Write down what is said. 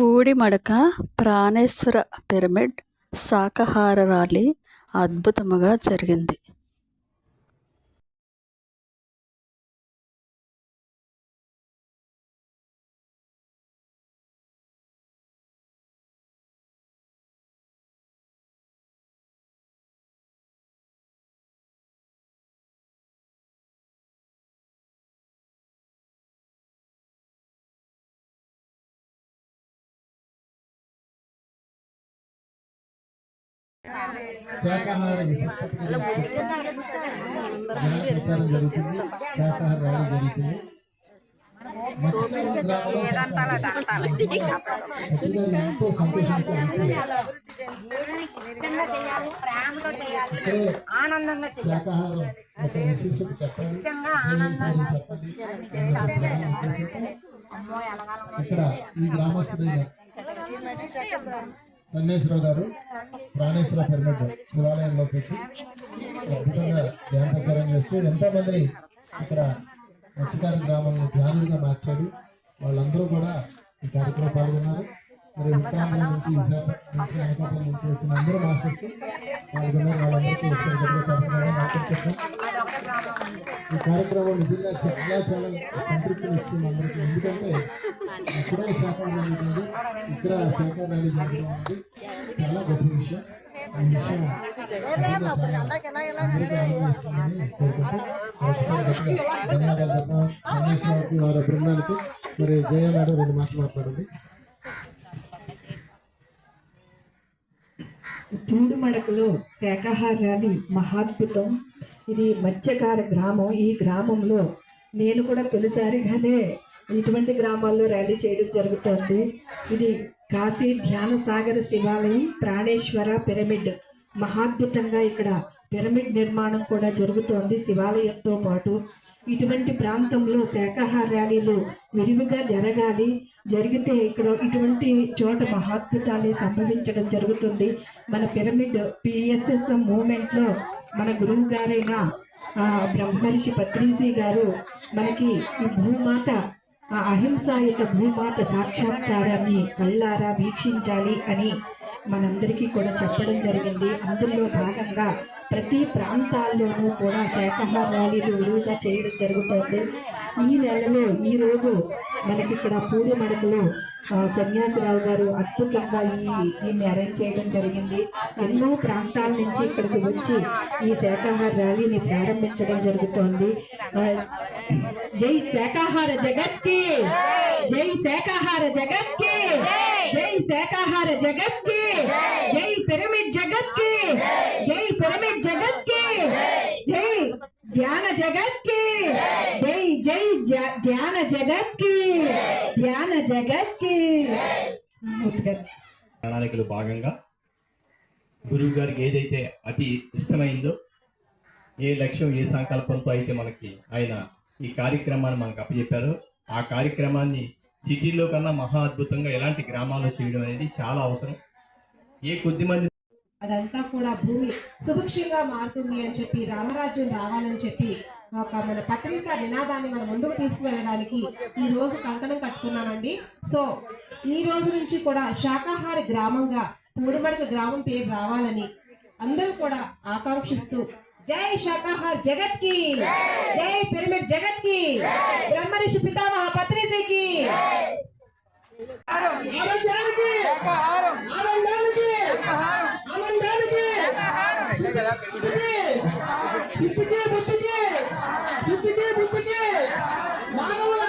బూడిమడక ప్రాణేశ్వర పిరమిడ్ శాకాహార ర్యాలీ అద్భుతముగా జరిగింది. శాకాహార విశిష్టత ప్రచారం జరుగుతుంది శాకాహార ర్యాలీ జరుగుతుంది ఎంతో విశిష్టత ఇక్కడ ఈ గ్రామస్తులైన సన్నేశ్వరరావు గారు ప్రాణేశ్వర పిరమిడ్ శివాలయంలోకి వచ్చి అద్భుతంగా ధ్యాన ప్రచారం చేస్తూ ఎంతో మందిని ఇక్కడ మత్స్యకార గ్రామాలను ధ్యానులుగా మార్చాడు వాళ్ళందరూ కూడా ఈ కార్యక్రమం పాల్గొన్నారు. మరి ఉత్తరాంధ్ర నుంచి నుంచి అనకాపల్లి నుంచి వచ్చిన అందరూ మాస్టర్స్ పాల్గొన్నారు. వాళ్ళందరికీ ఒకసారి గట్టిగా చెప్పడం కార్యక్రమం నిజంగా చాలా చాలా సంతృప్తిని ఇస్తుంది అందరికీ. ఎందుకంటే ఇక్కడ శాఖ జరుగుతుంది ఇక్కడ శాఖ ర్యాలీ అనేది చాలా గొప్ప విషయం. ధన్యవాదాలు వారి బృందానికి మరి జయ మేడం రెండు మాటలు మాట్లాడండి పూడుమడకలో మడకలో శాఖాహారాది మహాద్భుతం ఇది మత్స్యకార గ్రామం. ఈ గ్రామంలో నేను కూడా తొలిసారిగానే ఇటువంటి గ్రామాల్లో ర్యాలీ చేయడం జరుగుతోంది. ఇది కాశీ ధ్యాన సాగర శివాలయం ప్రాణేశ్వర పిరమిడ్. మహాద్భుతంగా ఇక్కడ పిరమిడ్ నిర్మాణం కూడా జరుగుతోంది శివాలయంతో పాటు. ఇటువంటి ప్రాంతంలో శాఖాహార ర్యాలీలు విరివిగా జరగాలి. జరిగితే ఇక్కడ ఇటువంటి చోట మహాద్భుతాన్ని సంభవించడం జరుగుతుంది. మన పిరమిడ్ పిఎస్ఎస్ఎం మూమెంట్లో మన గురువు గారైన బ్రహ్మర్షి పత్రిజీ గారు మనకి ఈ భూమాత అహింసాయుత భూమాత సాక్షాత్కారాన్ని కళ్ళారా వీక్షించాలి అని మనందరికీ కూడా చెప్పడం జరిగింది. అందులో భాగంగా ప్రతి ప్రాంతాల్లోనూ కూడా శాఖాహార ర్యాలీలు విరివిగా చేయడం జరుగుతోంది. ఈ నెలలో ఈ రోజు మనకి ఇక్కడ పూడి మడకలో సన్యాసిరావు గారు అద్భుతంగా ఈ దీన్ని అరేంజ్ చేయడం జరిగింది. ఎన్నో ప్రాంతాల నుంచి ఇక్కడికి వచ్చి ఈ శాఖాహార ర్యాలీని ప్రారంభించడం జరుగుతోంది. జై శాకాహార జగత్కి! జై శాకాహార జగత్కి! జై శాకాహార జగత్కి! జై పిరమిడ్ జగత్కి! జై పిరమిడ్ జగత్కి! జై ధ్యాన జగత్కి! జై జై జ- ధ్యాన జగత్కి! ధ్యాన జగత్కి. భాగంగా గురువు గారికి ఏదైతే అతి ఇష్టమైందో ఏ లక్ష్యం ఏ సంకల్పంతో అయితే మనకి ఆయన ఈ కార్యక్రమాన్ని మనకు అప్పచెప్పారో ఆ కార్యక్రమాన్ని సిటీలో కన్నా మహా అద్భుతంగా ఎలాంటి గ్రామాల్లో చేయడం అనేది చాలా అవసరం. ఏ కొద్ది మంది అదంతా కూడా భూమి సుభిక్షంగా మారుతుంది అని చెప్పి రామరాజ్యం రావాలని చెప్పి ఒక మన పత్రిక నినాదాన్ని మనం ముందుకు తీసుకువెళ్ళడానికి ఈ రోజు కంకణం కట్టుకున్నామండి. సో ఈ రోజు నుంచి కూడా శాకాహారి గ్రామంగా పూడిమడక గ్రామం పేరు రావాలని అందరూ కూడా ఆకాంక్షిస్తూ జై శాకాహార్ జగత్కి! జై పిరమిడ్ జగత్కి! బ్రహ్మరిషి పితామహ పత్రిజీకి ఆనందానికి చిప్పికి బుద్ధికి చిప్పికి బుద్ధికి మానవుల